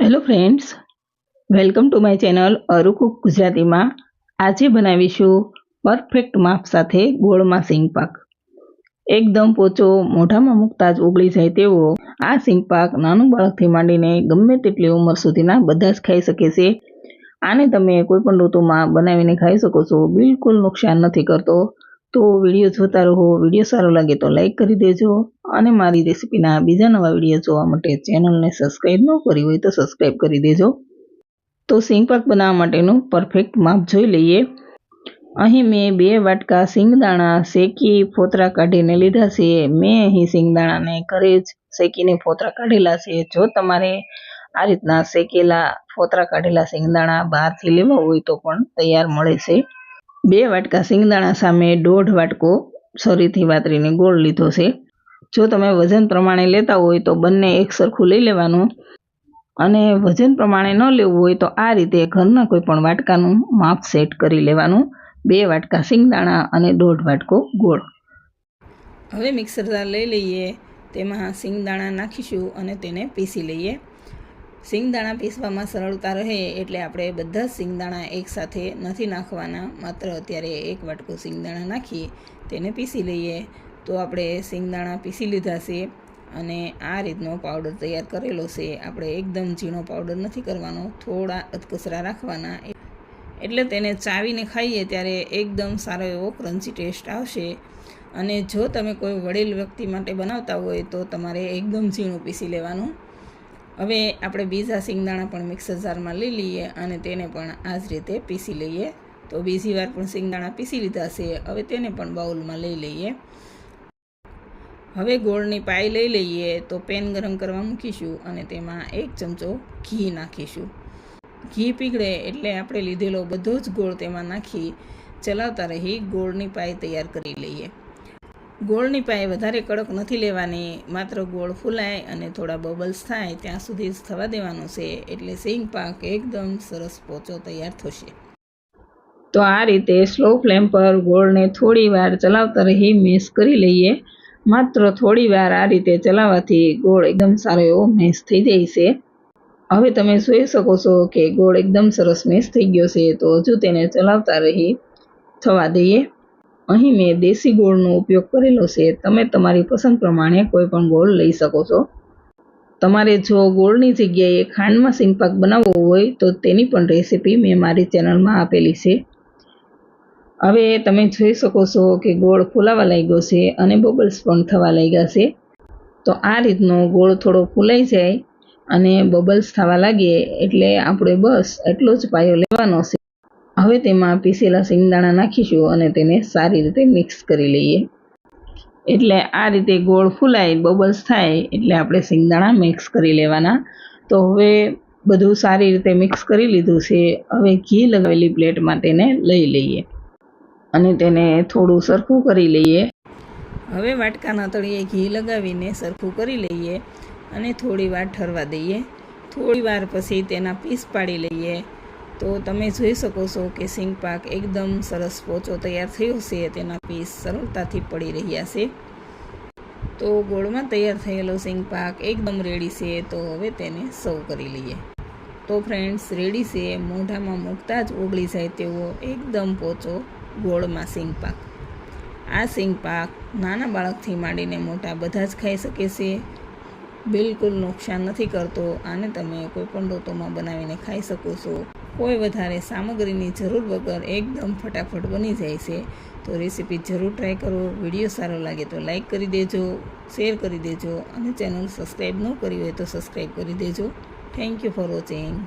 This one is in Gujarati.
Hello friends welcome to my channel અરુકુક ગુજરાતીમાં આજે બનાવીશું પરફેક્ટ માપ સાથે ગોળમાં સિંગ પાક. એકદમ પોચો, મોઢામાં મૂકતા જ ઉગળી જાય તેવો આ સિંગ પાક નાનું બાળકથી માંડીને ગમે તેટલી ઉંમર સુધીના બધા જ ખાઈ શકે છે. આને તમે કોઈપણ ઋતુમાં બનાવીને ખાઈ શકો છો, બિલકુલ નુકસાન નથી કરતો. તો વીડિયો જોતા રહો, વીડિયો સારો લાગે તો લાઈક કરી દેજો અને મારી રેસિપીના બીજા નવા વીડિયો જોવા માટે ચેનલને સબસ્ક્રાઈબ ન કરી હોય તો સબસ્ક્રાઈબ કરી દેજો. તો સિંગ પાક બનાવવા માટેનું પરફેક્ટ માપ જોઈ લઈએ. અહીં મેં બે વાટકા સિંગદાણા શેકી, ફોતરા કાઢીને લીધા છે. મેં અહીં સિંગદાણાને ઘરે જ શેકીને ફોતરા કાઢેલા છે. જો તમારે આ રીતના શેકેલા, ફોતરા કાઢેલા સિંગદાણા બહારથી લેવા હોય તો પણ તૈયાર મળે છે. બે વાટકા સિંગદાણા સામે દોઢ વાટકો, સરીથી વાતરીને ગોળ લીધો છે. જો તમે વજન પ્રમાણે લેતા હોય તો બંને એક સરખું લઈ લેવાનું. અને વજન પ્રમાણે ન લેવું હોય તો આ રીતે ઘરના કોઈ પણ વાટકાનું માપ સેટ કરી લેવાનું. બે વાટકા સિંગદાણા અને દોઢ વાટકો ગોળ. હવે મિક્સર જાર લઈ લઈએ, તેમાં સિંગદાણા નાખીશું અને તેને પીસી લઈએ. સિંગદાણા પીસવામાં સરળતા રહે એટલે આપણે બધા સિંગદાણા એકસાથે નથી નાખવાના. માત્ર અત્યારે એક વાટકો સિંગદાણા નાખીએ તેને પીસી લઈએ. તો આપણે સિંગદાણા પીસી લીધા છે અને આ રીતનો પાવડર તૈયાર કરેલો છે. આપણે એકદમ ઝીણો પાવડર નથી કરવાનો, થોડા અધકસરા રાખવાના. એટલે તેને ચાવીને ખાઈએ ત્યારે એકદમ સારો એવો ક્રન્ચી ટેસ્ટ આવશે. અને જો તમે કોઈ વડીલ વ્યક્તિ માટે બનાવતા હોય તો તમારે એકદમ ઝીણું પીસી લેવાનું. હવે આપણે બીજા સિંગદાણા પણ મિક્સર જારમાં લઈ લઈએ અને તેને પણ આ જ રીતે પીસી લઈએ. તો બીજી વાર પણ સિંગદાણા પીસી લીધા છે. હવે તેને પણ બાઉલમાં લઈ લઈએ. હવે ગોળની પાઈ લઈ લઈએ. તો પેન ગરમ કરવા મૂકીશું અને તેમાં એક ચમચો ઘી નાખીશું. ઘી પીગળે એટલે આપણે લીધેલો બધો જ ગોળ તેમાં નાખી ચલાવતા રહી ગોળની પાઈ તૈયાર કરી લઈએ. ગોળની પાએ વધારે કડક નથી લેવાની, માત્ર ગોળ ફૂલાય અને થોડા બબલ્સ થાય ત્યાં સુધી જ થવા દેવાનું છે, એટલે સિંગ પાક એકદમ સરસ પોચો તૈયાર થશે. તો આ રીતે સ્લો ફ્લેમ પર ગોળને થોડી વાર ચલાવતા રહી મિક્સ કરી લઈએ. માત્ર થોડી વાર આ રીતે ચલાવવાથી ગોળ એકદમ સારો એવો મેશ થઈ જાય છે. હવે તમે જોઈ શકો છો કે ગોળ એકદમ સરસ મેશ થઈ ગયો છે, તો હજુ તેને ચલાવતા રહી થવા દઈએ. અહીં મેં દેશી ગોળનો ઉપયોગ કરેલો છે. તમે તમારી પસંદ પ્રમાણે કોઈ પણ ગોળ લઈ શકો છો. તમારે જો ગોળની જગ્યાએ ખાંડમાં સિંગપાક બનાવવો હોય તો તેની પણ રેસીપી મેં મારી ચેનલમાં આપેલી છે. હવે તમે જોઈ શકો છો કે ગોળ ફૂલાવા લાગ્યો છે અને બબલ્સ પણ થવા લાગ્યા છે. તો આ રીતનો ગોળ થોડો ફૂલાઈ જાય અને બબલ્સ થવા લાગે એટલે આપણે બસ એટલો જ પાયો લેવાનો છે. હવે તેમાં પીસેલા સિંગદાણા નાખીશું અને તેને સારી રીતે મિક્સ કરી લઈએ. એટલે આ રીતે ગોળ ફૂલાય બબલ્સ થાય, એટલે આપણે સિંગદાણા મિક્સ કરી લેવાના. તો હવે બધું સારી રીતે મિક્સ કરી લીધું છે. હવે ઘી લગાવેલી પ્લેટમાં તેને લઈ લઈએ અને તેને થોડું સરખું કરી લઈએ. હવે વાટકાના તળિયે ઘી લગાવીને સરખું કરી લઈએ અને થોડી વાર ઠરવા દઈએ. થોડી વાર પછી તેના પીસ પાડી લઈએ. તો તમે જોઈ શકો છો કે સિંગ પાક એકદમ સરસ પોચો તૈયાર થયો છે, તેના પીસ સરળતાથી પડી રહ્યા છે. તો ગોળમાં તૈયાર થયેલો સિંગ પાક એકદમ રેડી છે, તો હવે તેને સર્વ કરી લઈએ. તો ફ્રેન્ડ્સ, રેડી છે, મોઢામાં મૂકતા જ ઓગળી જાય તેવો એકદમ પોચો ગોળમાં સિંગ પાક. આ સિંગ પાક નાના બાળકથી માંડીને મોટા બધા જ ખાઈ શકે છે. બિલકુલ નુકસાન નથી કરતો, આને તમે કોઈ પણ ઋતુમાં બનાવીને ખાઈ શકો છો. કોઈ વધારે સામગ્રીની જરૂર વગર એકદમ ફટાફટ બની જાય છે. તો રેસીપી જરૂર ટ્રાય કરો, વીડિયો સારો લાગે તો લાઇક કરી દેજો શેર કરી દેજો અને ચેનલ સબસ્ક્રાઈબ ન કરી હોય તો સબસ્ક્રાઈબ કરી દેજો. Thank you for watching